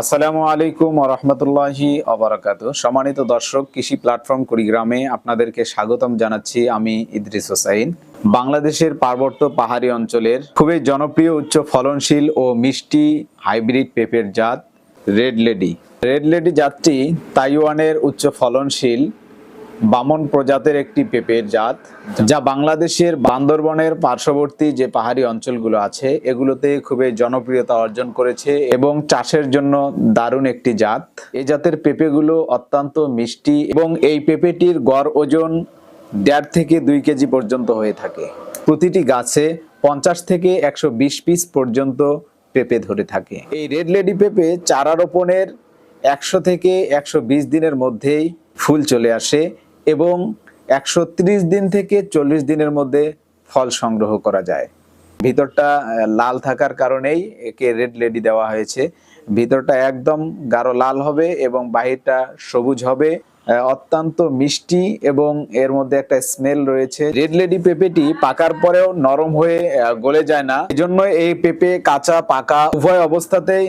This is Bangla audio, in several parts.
আসসালামু আলাইকুম রহমতুল্লাহি অবরাকাত সম্মানিত দর্শক, কৃষি প্ল্যাটফর্ম কুড়িগ্রামে আপনাদেরকে স্বাগতম জানাচ্ছি আমি ইদ্রিস হোসাইন। বাংলাদেশের পার্বত্য পাহাড়ি অঞ্চলের খুবই জনপ্রিয় উচ্চ ফলনশীল ও মিষ্টি হাইব্রিড পেঁপের জাত রেড লেডি। রেড লেডি জাতটি তাইওয়ানের উচ্চ ফলনশীল বামন প্রজাতের একটি পেঁপের জাত, যা বাংলাদেশের বান্দরবনের পার্শ্ববর্তী যে পাহাড়ি অঞ্চলগুলো আছে, এগুলোতে খুবই জনপ্রিয়তা অর্জন করেছে এবং চাষের জন্য দারুণ একটি জাত। এই জাতের পেঁপেগুলো অত্যন্ত মিষ্টি এবং এই পেঁপেটির গড় ওজন দেড় থেকে দুই কেজি পর্যন্ত হয়ে থাকে। প্রতিটি গাছে পঞ্চাশ থেকে একশো বিশ পিস পর্যন্ত পেঁপে ধরে থাকে। এই রেড লেডি পেঁপে চারা রোপণের একশো থেকে একশো বিশ দিনের মধ্যেই ফুল চলে আসে এবং একশো ত্রিশ দিন থেকে চল্লিশ দিনের মধ্যে ফল সংগ্রহ করা যায়। ভিতরটা লাল থাকার কারণেই একে রেড লেডি দেওয়া হয়েছে। ভিতরটা একদম গাঢ় লাল হবে এবং বাহিরটা সবুজ হবে। অত্যন্ত মিষ্টি এবং এর মধ্যে একটা স্মেল রয়েছে। রেড লেডি পেঁপেটি পাকার পরেও নরম হয়ে গলে যায় না। এজন্য এই পেঁপে কাঁচা, পাকা, উভয় অবস্থাতেই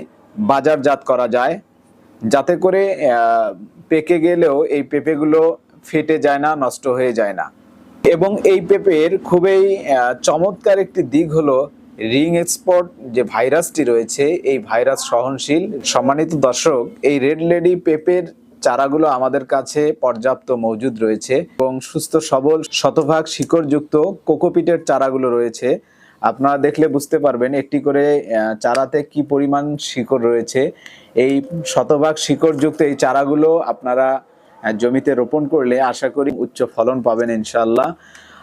বাজারজাত করা যায়। যাতে করে পেকে গেলেও এই পেঁপেগুলো ফেটে যায় না, নষ্ট হয়ে যায় না। এবং এই পেঁপের খুবই চমৎকার একটি দিক হলো রিং এক্সপোর্ট যে ভাইরাসটি রয়েছে, এই ভাইরাস সহনশীল, সম্মানিত দর্শক, এই রেড লেডি পেঁপের চারাগুলো আমাদের কাছে পর্যাপ্ত মজুদ রয়েছে এবং সুস্থ, সবল, শতভাগ শিকড়যুক্ত কোকোপিটের চারাগুলো রয়েছে। আপনারা দেখলে বুঝতে পারবেন একটি করে চারাতে কি পরিমাণ শিকড় রয়েছে। এই শতভাগ শিকড়যুক্ত এই চারাগুলো আপনারা জমিতে রোপণ করলে আশা করি উচ্চ ফলন পাবেন ইনশাল্লাহ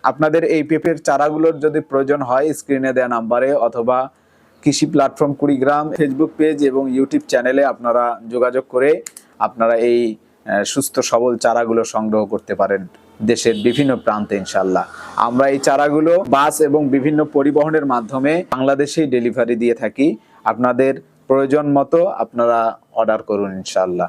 আপনাদের এই পেঁপের চারাগুলোর যদি প্রয়োজন হয় স্ক্রিনে দেওয়া নাম্বারে অথবা কৃষি প্ল্যাটফর্ম কুড়িগ্রাম ফেসবুক পেজ এবং ইউটিউব চ্যানেলে আপনারা যোগাযোগ করে আপনারা এই সুস্থ সবল চারাগুলো সংগ্রহ করতে পারেন দেশের বিভিন্ন প্রান্তে ইনশাল্লাহ আমরা এই চারাগুলো বাস এবং বিভিন্ন পরিবহনের মাধ্যমে বাংলাদেশেই ডেলিভারি দিয়ে থাকি। আপনাদের প্রয়োজন মতো আপনারা অর্ডার করুন ইনশাল্লাহ